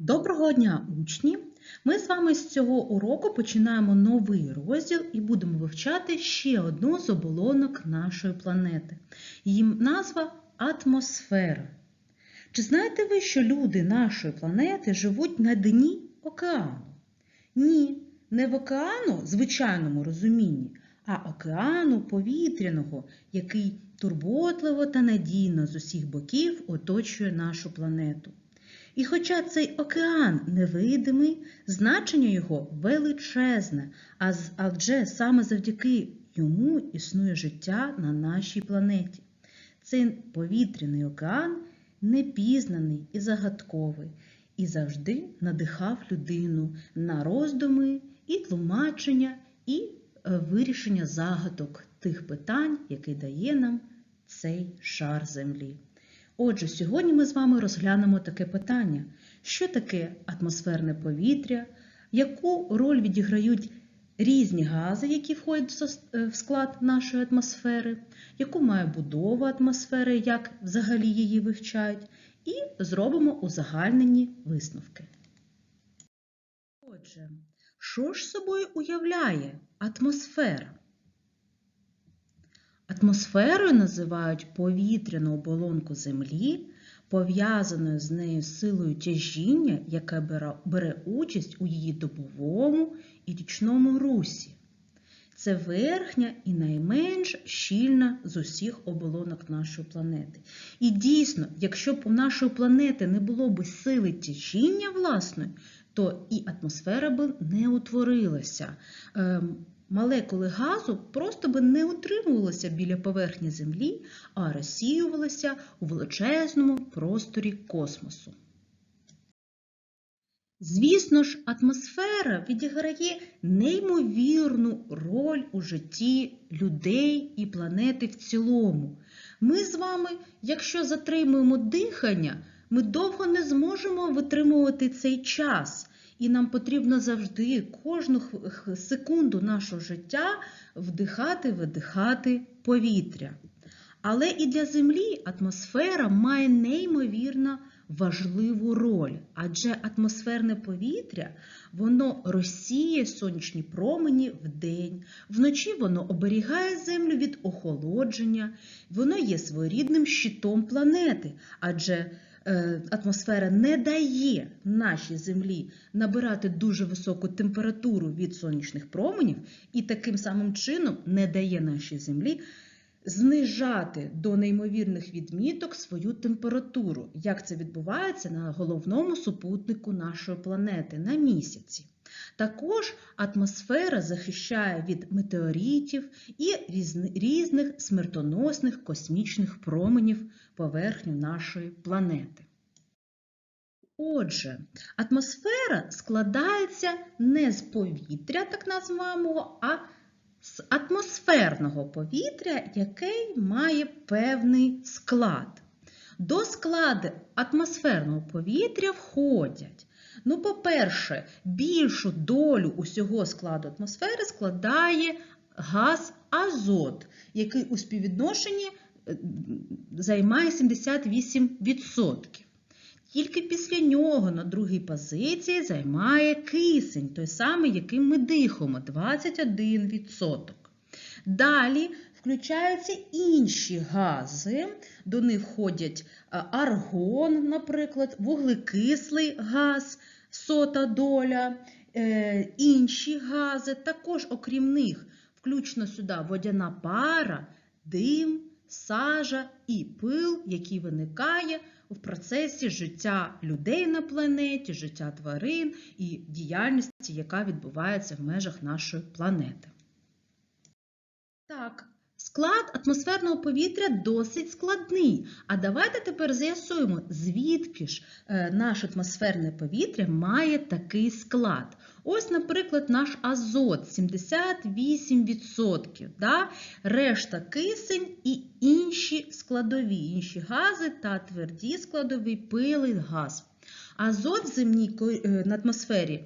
Доброго дня, учні! Ми з вами з цього уроку починаємо новий розділ і будемо вивчати ще одну з оболонок нашої планети. Її назва атмосфера. Чи знаєте ви, що люди нашої планети живуть на дні океану? Ні, не в океану звичайному розумінні, а океану повітряного, який турботливо та надійно з усіх боків оточує нашу планету. І хоча цей океан невидимий, значення його величезне, адже саме завдяки йому існує життя на нашій планеті. Цей повітряний океан непізнаний і загадковий, і завжди надихав людину на роздуми і тлумачення, і е, вирішення загадок тих питань, які дає нам цей шар землі. Отже, сьогодні ми з вами розглянемо таке питання: що таке атмосферне повітря, яку роль відіграють різні гази, які входять е, в склад нашої атмосфери, яку має будова атмосфери, як взагалі її вивчають, і зробимо узагальнені висновки. Отже, що ж собою уявляє атмосфера? Атмосферою називають повітряну оболонку Землі, пов'язаною з нею силою тяжіння, яка бере- участь у її добовому і річному русі. Це верхня і найменш щільна з усіх оболонок нашої планети. І дійсно, якщо б у нашої планети не було б сили тяжіння власної, то і атмосфера би не утворилася. Молекули газу просто би не утримувалися біля поверхні Землі, а розсіювалися у величезному просторі космосу. Звісно ж, атмосфера відіграє неймовірну роль у житті людей і планети в цілому. Ми з вами, якщо затримуємо дихання, ми довго не зможемо витримувати цей час. І нам потрібно завжди кожну секунду нашого життя вдихати, видихати повітря. Але і для Землі атмосфера має неймовірно важливу роль, адже атмосферне повітря воно розсіє сонячні промені вдень, вночі воно оберігає Землю від охолодження, воно є своєрідним щитом планети, адже атмосфера не дає нашій Землі набирати дуже високу температуру від сонячних променів і таким самим чином не дає нашій Землі знижати до неймовірних відміток свою температуру, як це відбувається на головному супутнику нашої планети на місяці. Також атмосфера захищає від метеоритів і різних смертоносних космічних променів поверхню нашої планети. Отже, атмосфера складається не з повітря, так названого, а з атмосферного повітря, який має певний склад. До складу атмосферного повітря входять, ну, по-перше, більшу долю усього складу атмосфери складає газ азот, який у співвідношенні е, займає 78%. Тільки після нього на другій позиції займає кисень, той самий, яким ми дихаємо 21%. Далі включаються інші гази, до них входять аргон, наприклад, вуглекислий газ, сота доля, е, інші гази. Також, окрім них, включно сюди водяна пара, дим, сажа і пил, який виникає в процесі життя людей на планеті, життя тварин і діяльності, яка відбувається в межах нашої планети. Так, склад атмосферного повітря досить складний. А давайте тепер з'ясуємо, звідки ж е, наше атмосферне повітря має такий склад. Ось, наприклад, наш азот 78%, да? решта кисень і інші складові, інші гази та тверді складові пили газ. Азот в земній е, атмосфері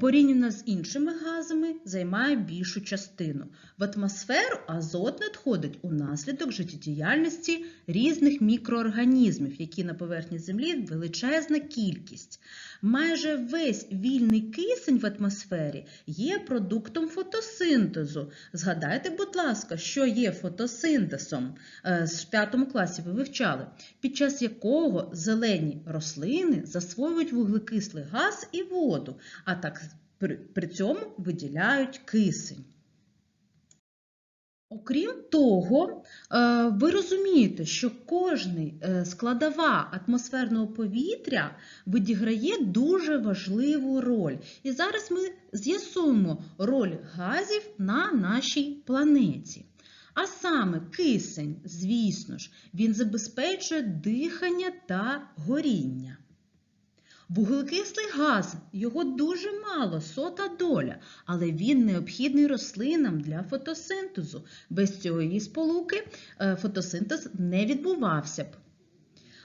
порівняно з іншими газами займає більшу частину. В атмосферу азот надходить унаслідок життєдіяльності різних мікроорганізмів, які на поверхні Землі величезна кількість. Майже весь вільний кисень в атмосфері є продуктом фотосинтезу. Згадайте, будь ласка, що є фотосинтезом Е, з 5 класі ви вивчали, під час якого зелені рослини засвоюють вуглекислий газ і воду, а так при, цьому виділяють кисень. Окрім того, е, ви розумієте, що кожний е, складова атмосферного повітря відіграє дуже важливу роль. І зараз ми з'ясуємо роль газів на нашій планеті. А саме кисень, звісно ж, він забезпечує дихання та горіння. Вуглекислий газ, його дуже мало, сота доля, але він необхідний рослинам для фотосинтезу. Без цієї сполуки е, фотосинтез не відбувався б.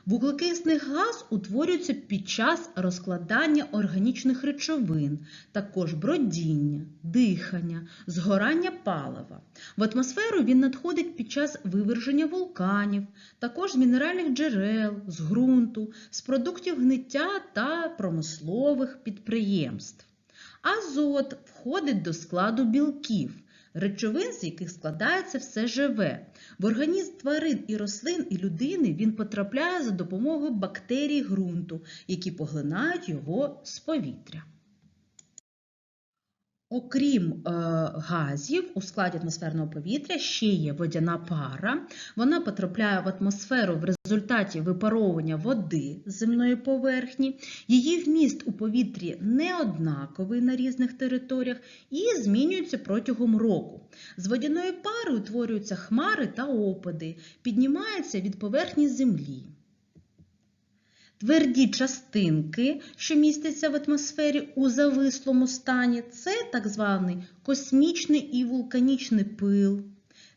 Вуглекислий газ утворюється під час розкладання органічних речовин, також бродіння, дихання, згорання палива. В атмосферу він надходить під час виверження вулканів, також з мінеральних джерел, з ґрунту, з продуктів гниття та промислових підприємств. Азот входить до складу білків, речовин, з яких складається все живе. В організм тварин і рослин і людини він потрапляє за допомогою бактерій ґрунту, які поглинають його з повітря. Окрім е, газів у складі атмосферного повітря ще є водяна пара. Вона потрапляє в атмосферу в результаті випаровування води з земної поверхні. Її вміст у повітрі не однаковий на різних територіях і змінюється протягом року. З водяної пари утворюються хмари та опади, піднімаються від поверхні землі. Тверді частинки, що містяться в атмосфері у завислому стані, це так званий космічний і вулканічний пил,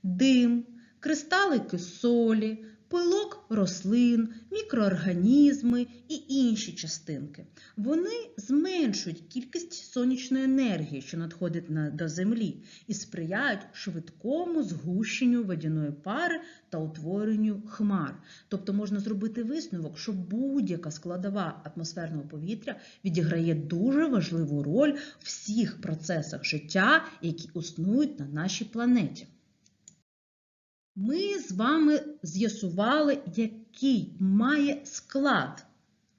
дим, кристалики солі, пилок рослин, мікроорганізми і інші частинки. Вони зменшують кількість сонячної енергії, що надходить на- до Землі, і сприяють швидкому згущенню водяної пари та утворенню хмар. Тобто можна зробити висновок, що будь-яка складова атмосферного повітря відіграє дуже важливу роль в всіх процесах життя, які існують на нашій планеті. Ми з вами з'ясували, який має склад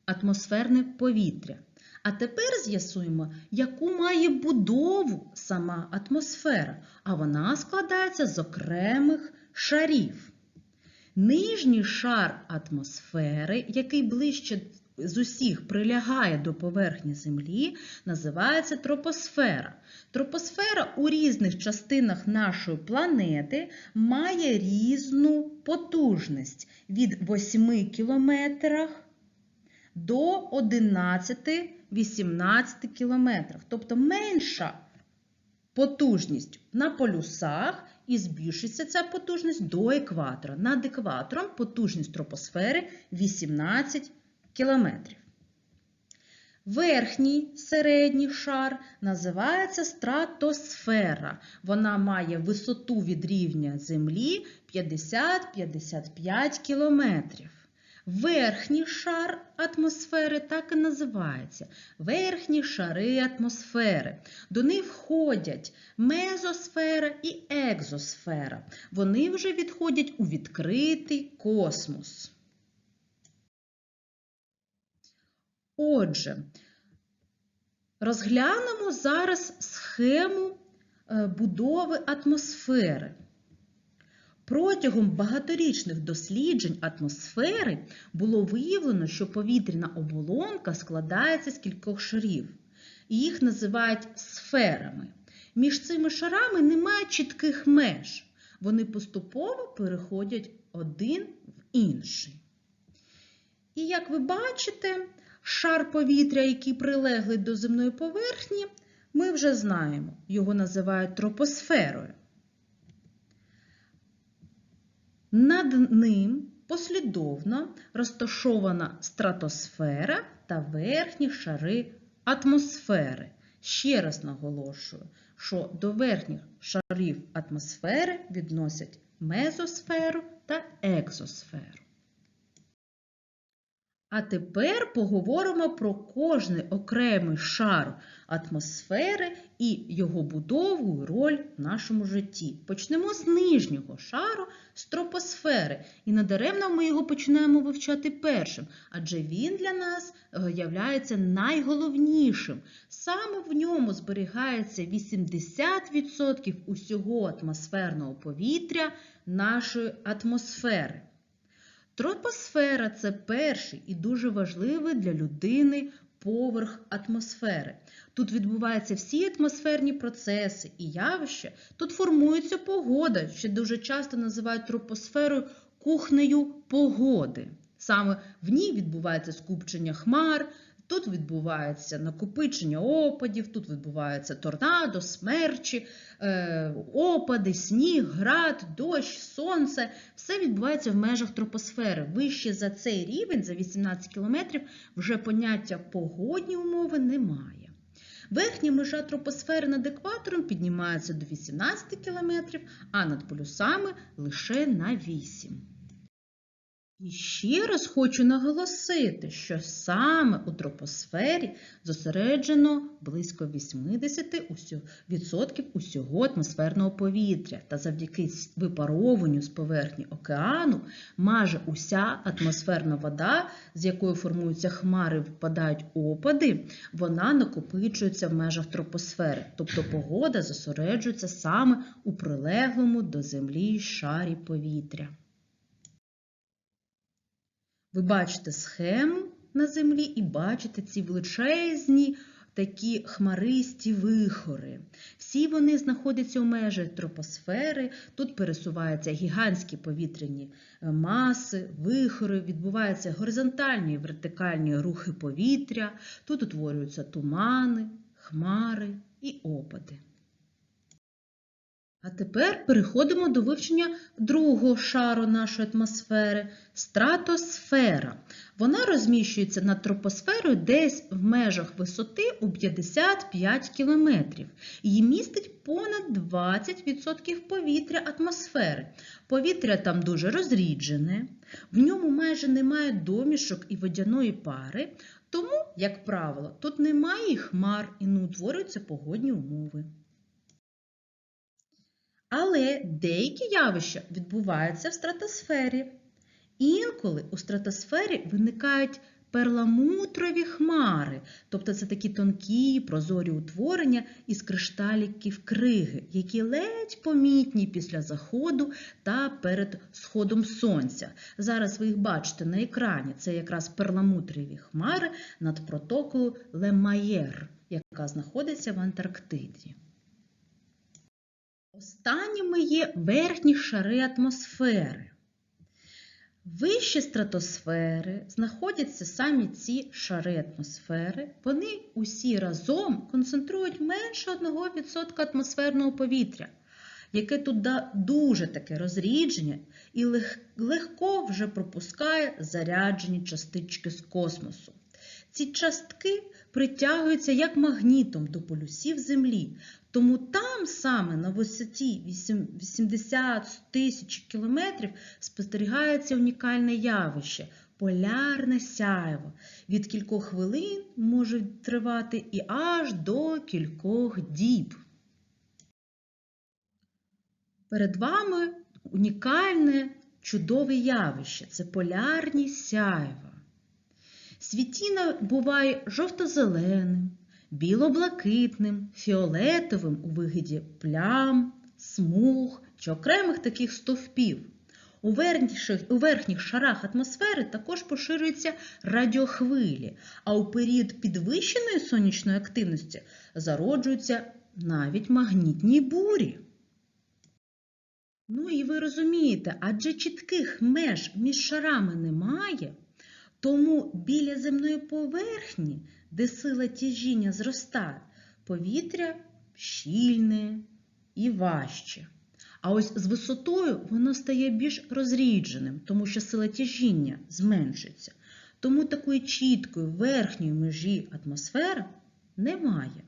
атмосферне повітря. А тепер з'ясуємо, яку має будову сама атмосфера, а вона складається з окремих шарів. Нижній шар атмосфери, який ближче з усіх прилягає до поверхні Землі, називається тропосфера. Тропосфера у різних частинах нашої планети має різну потужність від 8 км до 11-18 км. Тобто менша потужність на полюсах і збільшиться ця потужність до екватора. Над екватором потужність тропосфери 18 км. Верхній середній шар називається стратосфера. Вона має висоту від рівня Землі 50-55 кілометрів. Верхній шар атмосфери так і називається верхні шари атмосфери. До них входять мезосфера і екзосфера. Вони вже відходять у відкритий космос. Отже, розглянемо зараз схему е, будови атмосфери. Протягом багаторічних досліджень атмосфери було виявлено, що повітряна оболонка складається з кількох шарів. Їх називають сферами. Між цими шарами немає чітких меж. Вони поступово переходять один в інший. І як ви бачите, шар повітря, який прилеглий до земної поверхні, ми вже знаємо. Його називають тропосферою. Над ним послідовно розташована стратосфера та верхні шари атмосфери. Ще раз наголошую, що до верхніх шарів атмосфери відносять мезосферу та екзосферу. А тепер поговоримо про кожний окремий шар атмосфери і його будову і роль в нашому житті. Почнемо з нижнього шару з тропосфери. І надаремно ми його починаємо вивчати першим, адже він для нас є найголовнішим. Саме в ньому зберігається 80% усього атмосферного повітря нашої атмосфери. Тропосфера це перший і дуже важливий для людини поверх атмосфери. Тут відбуваються всі атмосферні процеси і явища. Тут формується погода, що дуже часто називають тропосферою кухнею погоди. Саме в ній відбувається скупчення хмар, тут відбувається накопичення опадів, тут відбувається торнадо, смерчі, е, опади, сніг, град, дощ, сонце. Все відбувається в межах тропосфери. Вище за цей рівень, за 18 кілометрів, вже поняття погодні умови немає. Верхня межа тропосфери над екватором піднімається до 18 км, а над полюсами лише на 8 і ще раз хочу наголосити, що саме у тропосфері зосереджено близько 80% усього атмосферного повітря, та завдяки випаровуванню з поверхні океану майже уся атмосферна вода, з якої формуються хмари, впадають опади, вона накопичується в межах тропосфери, тобто погода зосереджується саме у прилеглому до землі шарі повітря. Ви бачите схему на землі і бачите ці величезні такі хмаристі вихори. Всі вони знаходяться у межах тропосфери, тут пересуваються гігантські повітряні е, маси, вихори, відбуваються горизонтальні і вертикальні рухи повітря, тут утворюються тумани, хмари і опади. А тепер переходимо до вивчення другого шару нашої атмосфери стратосфера. Вона розміщується над тропосферою десь в межах висоти у 55 км. Її містить понад 20% повітря атмосфери. Повітря там дуже розріджене, в ньому майже немає домішок і водяної пари, тому, як правило, тут немає і хмар і не утворюються погодні умови. Але деякі явища відбуваються в стратосфері. Інколи у стратосфері виникають перламутрові хмари, тобто це такі тонкі прозорі утворення із кришталіків криги, які ледь помітні після заходу та перед сходом сонця. Зараз ви їх бачите на екрані. Це якраз перламутрові хмари над протокою Лемаєр, яка знаходиться в Антарктиді. Останніми є верхні шари атмосфери. Вище стратосфери знаходяться самі ці шари атмосфери. Вони усі разом концентрують менше 1% атмосферного повітря, яке тут дуже таке розрідження і легко вже пропускає заряджені частички з космосу. Ці частки притягуються як магнітом до полюсів Землі, тому там саме на висоті 80 тисяч кілометрів спостерігається унікальне явище полярне сяйво. Від кількох хвилин може тривати і аж до кількох діб. Перед вами унікальне чудове явище це полярні сяйва. Світіна буває жовто-зеленим, біло-блакитним, фіолетовим у вигляді плям, смуг чи окремих таких стовпів. У верхніх, у верхніх шарах атмосфери також поширюються радіохвилі, а у період підвищеної сонячної активності зароджуються навіть магнітні бурі. Ну і ви розумієте, адже чітких меж між шарами немає, тому біля земної поверхні де сила тяжіння зростає, повітря щільне і важче. А ось з висотою воно стає більш розрідженим, тому що сила тяжіння зменшується. Тому такої чіткої верхньої межі атмосфери немає.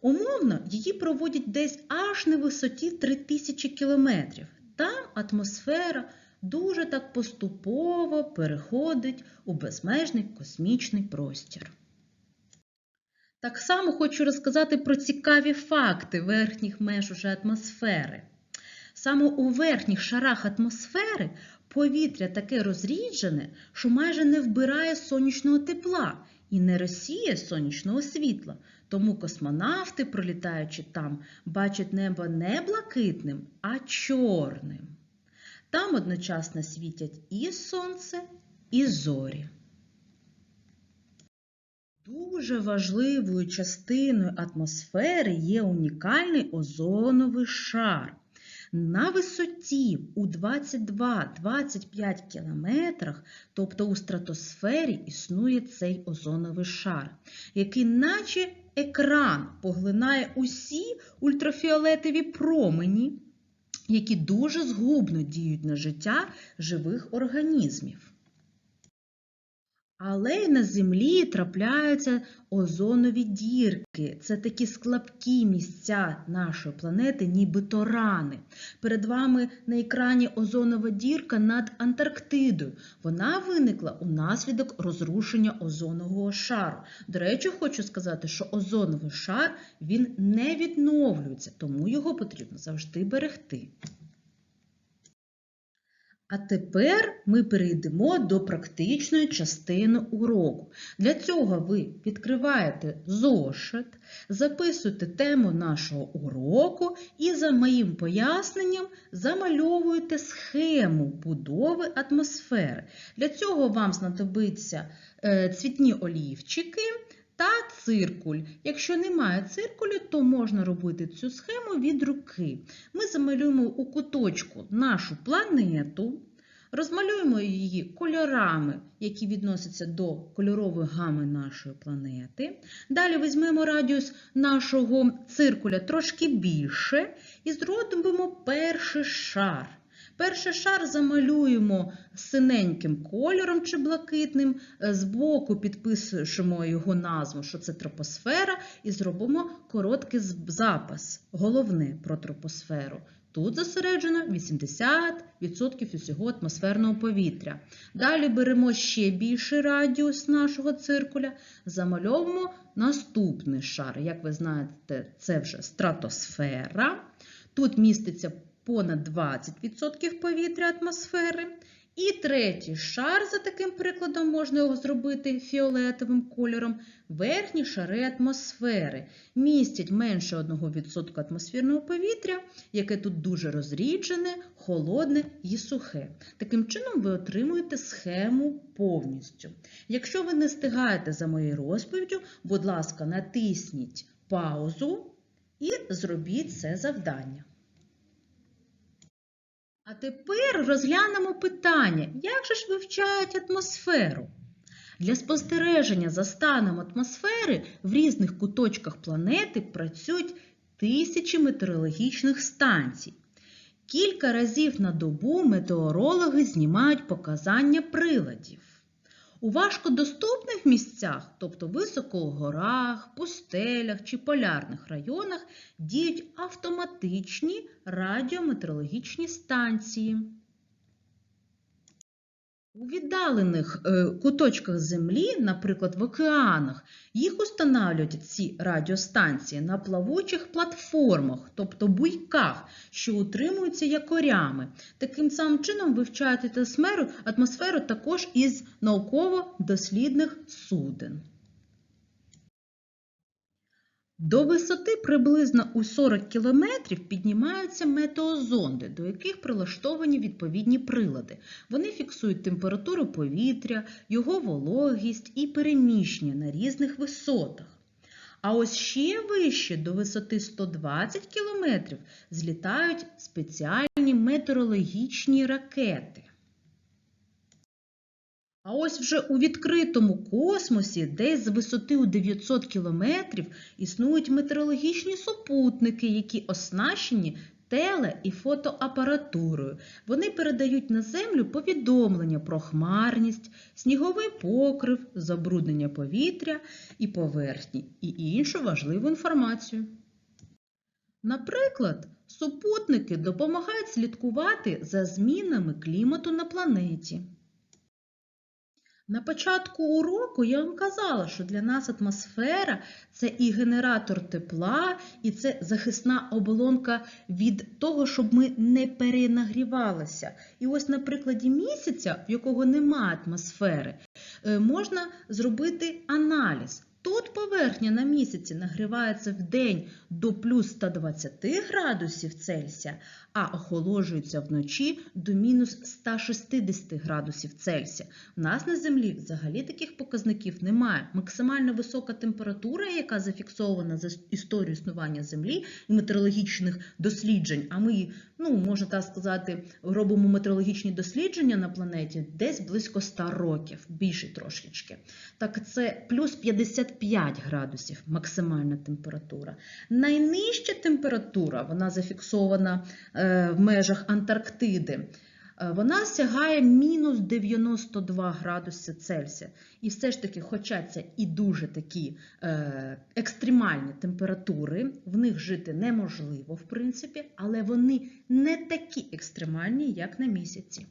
Умовно, її проводять десь аж на висоті 3000 кілометрів. Там атмосфера дуже так поступово переходить у безмежний космічний простір. Так само хочу розказати про цікаві факти верхніх меж уже атмосфери. Саме у верхніх шарах атмосфери повітря таке розріджене, що майже не вбирає сонячного тепла і не розсіє сонячного світла. Тому космонавти, пролітаючи там, бачать небо не блакитним, а чорним. Там одночасно світять і сонце, і зорі. Дуже важливою частиною атмосфери є унікальний озоновий шар. На висоті у 22-25 кілометрах, тобто у стратосфері, існує цей озоновий шар, який, наче екран, поглинає усі ультрафіолетові промені, які дуже згубно діють на життя живих організмів. Але й на землі трапляються озонові дірки. Це такі слабкі місця нашої планети, нібито рани. Перед вами на екрані озонова дірка над Антарктидою. Вона виникла унаслідок розрушення озонового шару. До речі, хочу сказати, що озоновий шар він не відновлюється, тому його потрібно завжди берегти. А тепер ми перейдемо до практичної частини уроку. Для цього ви відкриваєте зошит, записуєте тему нашого уроку і за моїм поясненням замальовуєте схему будови атмосфери. Для цього вам знадобиться е, цвітні олівчики та циркуль. Якщо немає циркулю, то можна робити цю схему від руки. Ми замалюємо у куточку нашу планету, розмалюємо її кольорами, які відносяться до кольорової гами нашої планети. Далі візьмемо радіус нашого циркуля трошки більше і зробимо перший шар. Перший шар замалюємо синеньким кольором чи блакитним, збоку підпишемо його назву, що це тропосфера, і зробимо короткий запис, головне про тропосферу. Тут зосереджено 80% усього атмосферного повітря. Далі беремо ще більший радіус нашого циркуля, замальовуємо наступний шар. Як ви знаєте, це вже стратосфера. Тут міститься понад 20% повітря атмосфери. І третій шар, за таким прикладом, можна його зробити фіолетовим кольором. Верхні шари атмосфери містять менше 1% атмосферного повітря, яке тут дуже розріджене, холодне і сухе. Таким чином, ви отримуєте схему повністю. Якщо ви не встигаєте за моєю розповіддю, будь ласка, натисніть паузу і зробіть це завдання. А тепер розглянемо питання, як же ж вивчають атмосферу? Для спостереження за станом атмосфери в різних куточках планети працюють тисячі метеорологічних станцій. Кілька разів на добу метеорологи знімають показання приладів. У важкодоступних місцях, тобто високо у горах, пустелях чи полярних районах, діють автоматичні радіометеорологічні станції. У віддалених е, куточках Землі, наприклад, в океанах, їх устанавлюють ці радіостанції на плавучих платформах, тобто буйках, що утримуються якорями. Таким самим чином вивчають атмосферу, атмосферу також із науково-дослідних суден. До висоти приблизно у 40 км піднімаються метеозонди, до яких прилаштовані відповідні прилади. Вони фіксують температуру повітря, його вологість і переміщення на різних висотах. А ось ще вище до висоти 120 км злітають спеціальні метеорологічні ракети. А ось вже у відкритому космосі, десь з висоти у 900 кілометрів, існують метеорологічні супутники, які оснащені теле і фотоапаратурою. Вони передають на землю повідомлення про хмарність, сніговий покрив, забруднення повітря і поверхні і іншу важливу інформацію. Наприклад, супутники допомагають слідкувати за змінами клімату на планеті. На початку уроку я вам казала, що для нас атмосфера це і генератор тепла, і це захисна оболонка від того, щоб ми не перенагрівалися. І ось на прикладі місяця, в якого немає атмосфери, е, можна зробити аналіз. Тут поверхня на місяці нагрівається в день до плюс 120 градусів Цельсія, а охолоджується вночі до мінус 160 градусів Цельсія. У нас на Землі взагалі таких показників немає. Максимально висока температура, яка зафіксована за історію існування Землі і метеорологічних досліджень, а ми, ну, можна так сказати, робимо метеорологічні дослідження на планеті десь близько 100 років, більше трошечки. Так це плюс 55 градусів максимальна температура. Найнижча температура, вона зафіксована е, в межах Антарктиди. е, Вона сягає мінус 92 градуси Цельсія. І все ж таки, хоча це і дуже такі е, екстремальні температури, в них жити неможливо, в принципі, але вони не такі екстремальні, як на місяці.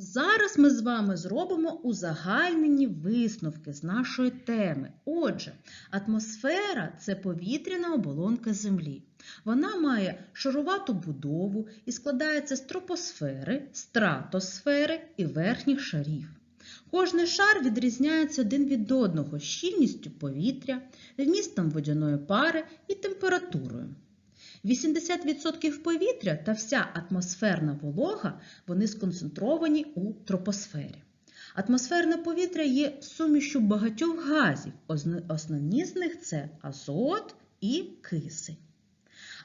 Зараз ми з вами зробимо узагальнені висновки з нашої теми. Отже, атмосфера це повітряна оболонка Землі. Вона має шарувату будову і складається з тропосфери, стратосфери і верхніх шарів. Кожний шар відрізняється один від одного щільністю повітря, вмістом водяної пари і температурою. 80% повітря та вся атмосферна волога вони сконцентровані у тропосфері. Атмосферне повітря є сумішю багатьох газів. Основні з них це азот і кисень.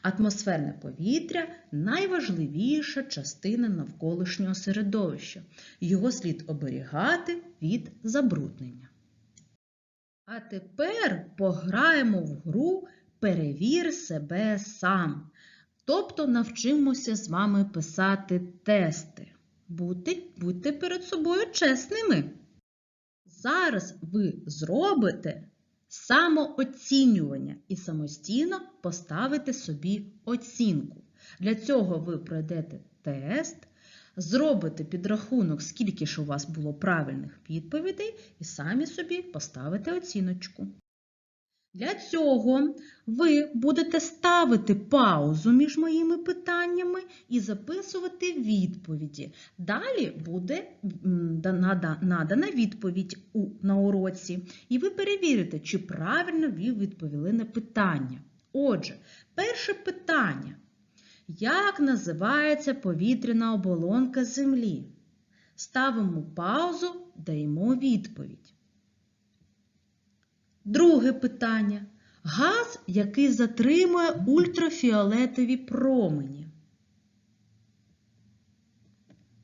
Атмосферне повітря найважливіша частина навколишнього середовища. Його слід оберігати від забруднення. А тепер пограємо в гру Перевір себе сам. Тобто навчимося з вами писати тести. Будьте, будьте перед собою чесними. Зараз ви зробите самооцінювання і самостійно поставите собі оцінку. Для цього ви пройдете тест, зробите підрахунок, скільки ж у вас було правильних відповідей, і самі собі поставите оціночку. Для цього ви будете ставити паузу між моїми питаннями і записувати відповіді. Далі буде надана відповідь на уроці, і ви перевірите, чи правильно ви відповіли на питання. Отже, перше питання. Як називається повітряна оболонка Землі? Ставимо паузу, даємо відповідь. Друге питання. Газ, який затримує ультрафіолетові промені.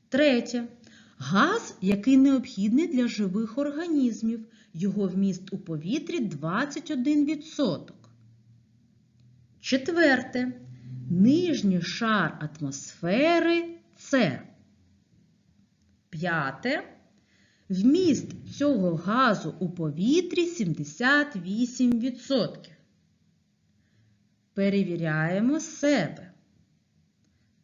Третє. Газ, який необхідний для живих організмів. Його вміст у повітрі 21%. Четверте. Нижній шар атмосфери це. П'яте. Вміст цього газу у повітрі 78%. Перевіряємо себе.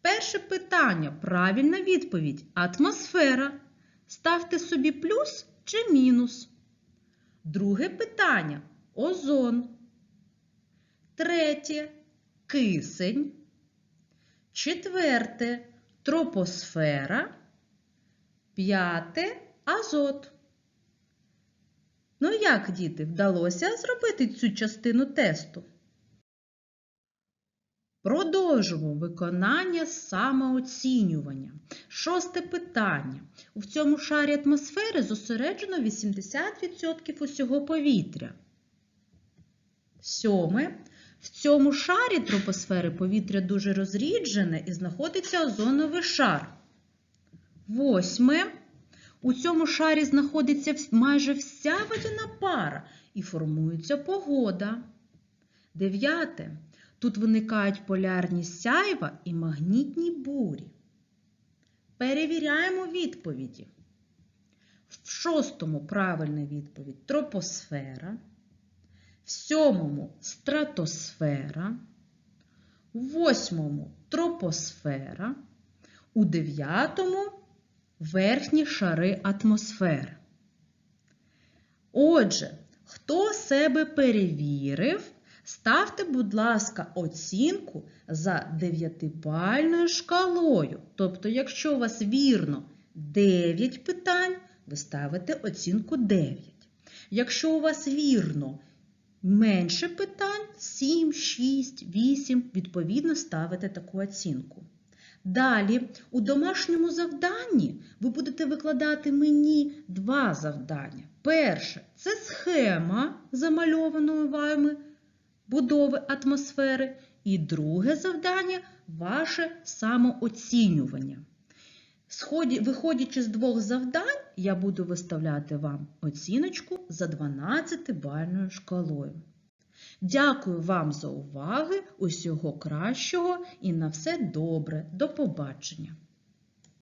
Перше питання. Правильна відповідь. Атмосфера. Ставте собі плюс чи мінус. Друге питання. Озон. Третє. Кисень. Четверте. Тропосфера. П'яте азот. Ну як, діти, вдалося зробити цю частину тесту? Продовжуємо виконання самооцінювання. Шосте питання. У цьому шарі атмосфери зосереджено 80% усього повітря. Сьоме. В цьому шарі тропосфери повітря дуже розріджене і знаходиться озоновий шар. Восьме. У цьому шарі знаходиться майже вся водяна пара і формується погода. Дев'яте. Тут виникають полярні сяйва і магнітні бурі. Перевіряємо відповіді. В шостому правильна відповідь тропосфера, в сьомому стратосфера, в восьмому тропосфера, у дев'ятому верхні шари атмосфери. Отже, хто себе перевірив, ставте, будь ласка, оцінку за дев'ятибальною шкалою. Тобто, якщо у вас вірно 9 питань, ви ставите оцінку 9. Якщо у вас вірно менше питань 7, 6, 8, відповідно ставите таку оцінку. Далі, у домашньому завданні ви будете викладати мені два завдання. Перше це схема замальованої вами будови атмосфери. І друге завдання ваше самооцінювання. Виходячи з двох завдань, я буду виставляти вам оціночку за 12-бальною шкалою. Дякую вам за уваги, усього кращого і на все добре. До побачення!